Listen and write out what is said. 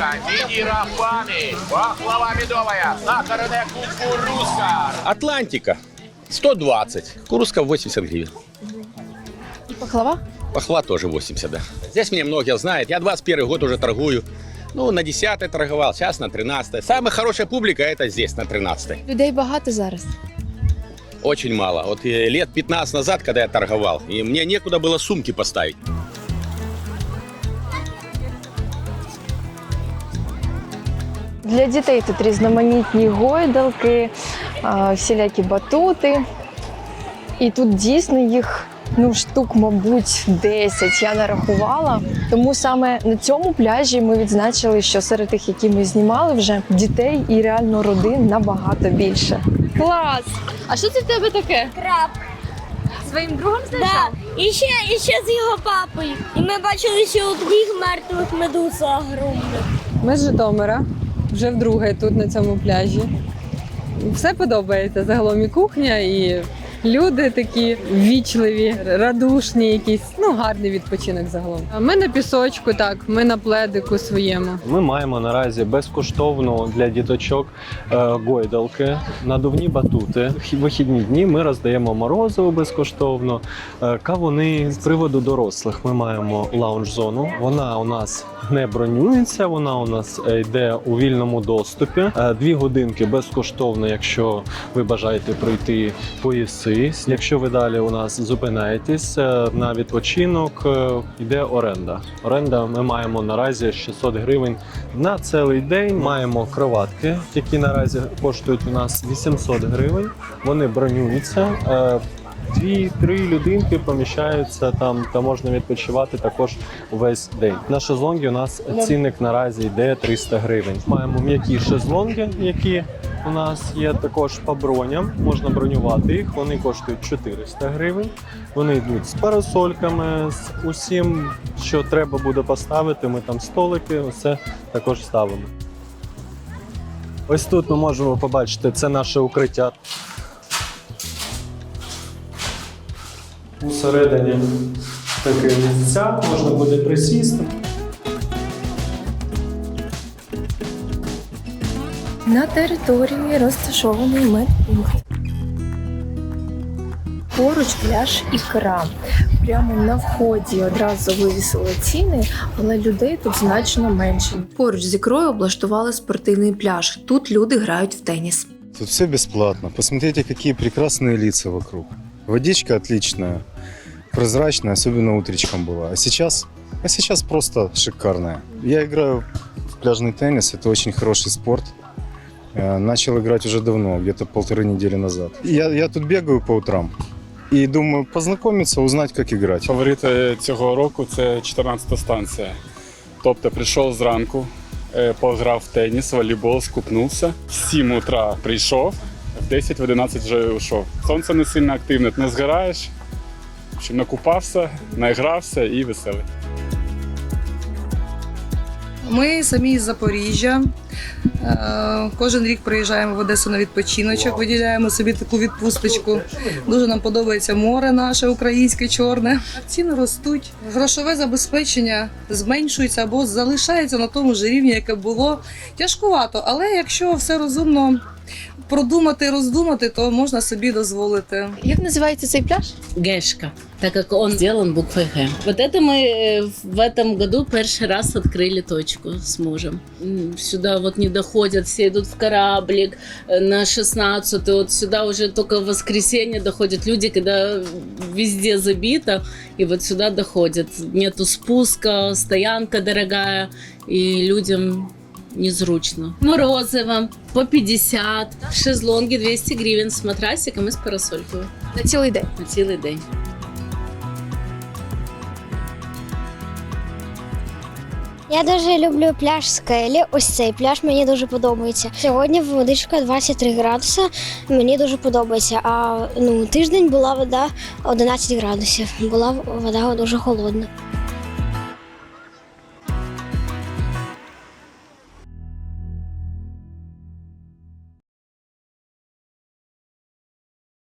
Селедка, мини-рахвани, пахлава медовая, сахарная кукурузка. Атлантика 120, кукурузка 80 гривен. І пахлава? Пахла тоже 80, да. Здесь меня многие знают, я 21 год уже торгую. Ну, на 10 торговал, сейчас на 13 Самая хорошая публика это здесь, на 13 Людей багато зараз. Очень мало. Вот э, лет 15 назад, когда я торговал, и мне некуда было сумки поставить. Для дітей тут різноманітні гойдалки, всілякі батути. І тут дійсно їх ну, штук, мабуть, 10 я нарахувала. Тому саме на цьому пляжі ми відзначили, що серед тих, які ми знімали, вже дітей і реально родин набагато більше. Клас! А що це в тебе таке? Краб. Своїм другом Да. І ще, і ще з його папою. І ми бачили ще двох мертвих медуз огромних. Ми з Житомира вже вдруге тут на цьому пляжі. Все подобається загалом і кухня, і люди такі ввічливі, радушні, якісь ну гарний відпочинок загалом. Ми на пісочку, так, ми на пледику своєму. Ми маємо наразі безкоштовно для діточок е, гойдалки, надувні батути. Вихідні дні ми роздаємо морозиво безкоштовно. Е, Кавуни з приводу дорослих. Ми маємо лаунж-зону. Вона у нас не бронюється. Вона у нас е, йде у вільному доступі. Дві годинки безкоштовно, якщо ви бажаєте пройти поїси. Якщо ви далі у нас зупинаєтесь е, на відпочинок, е, йде оренда. Оренда ми маємо наразі 600 гривень на цілий день. Маємо кроватки, які наразі коштують у нас 800 гривень. Вони бронюються. Дві-три людинки поміщаються там, та можна відпочивати також увесь день. На шезлонги у нас цінник наразі йде 300 гривень. Маємо м'які шезлонги, які у нас є також по броням. Можна бронювати їх. Вони коштують 400 гривень. Вони йдуть з парасольками, з усім, що треба буде поставити. Ми там столики, усе також ставимо. Ось тут ми можемо побачити це наше укриття. Усередині таке місця, можна буде присісти. На території розташований медпункт. Поруч пляж ікра. Прямо на вході одразу вивісили ціни, але людей тут значно менше. Поруч з ікрою облаштували спортивний пляж. Тут люди грають в теніс. Тут все бесплатно. Посмотрите, какие прекрасные лица вокруг. Водичка отличная, прозрачная, особенно утречком была. А сейчас, а сейчас просто шикарная. Я играю в пляжный теннис, это очень хороший спорт. Э, Начал играть уже давно, где-то полторы недели назад. Я, я тут бегаю по утрам и думаю познакомиться, узнать, как играть. Фаворити цього року це 14 станція. Тобто прийшов зранку, е, пограв в теніс, волейбол, скупнувся. В 7 утра прийшов, в 10 в 11 вже йшов. Сонце не сильно активне, ти не згораєш. В общем, накупався, наігрався і веселий. Ми самі з Запоріжжя. Е, Кожен рік приїжджаємо в Одесу на відпочиночок, виділяємо собі таку відпусточку. Дуже нам подобається море наше українське чорне. Ціни ростуть. Грошове забезпечення зменшується або залишається на тому ж рівні, яке було. Тяжкувато, але якщо все розумно продумати, роздумати, то можна собі дозволити. Як називається цей пляж? Гэшка, так как он сделан буквой Г. Вот это мы э, в этом году первый раз открыли точку с мужем. М, Сюда вот не доходят, все идут в кораблик э, на 16 вот сюда уже только в воскресенье доходят люди, когда везде забито, и вот сюда доходят. Нету спуска, стоянка дорогая, и людям незручно. Морозиво по 50, шезлонги 200 гривен с матрасиком и с парасолькой На цілий день. на цілий день. Я дуже люблю пляж Скелі. Ось цей пляж мені дуже подобається. Сьогодні водичка 23 градуси. Мені дуже подобається. А ну тиждень була вода 11 градусів. Була вода дуже холодна.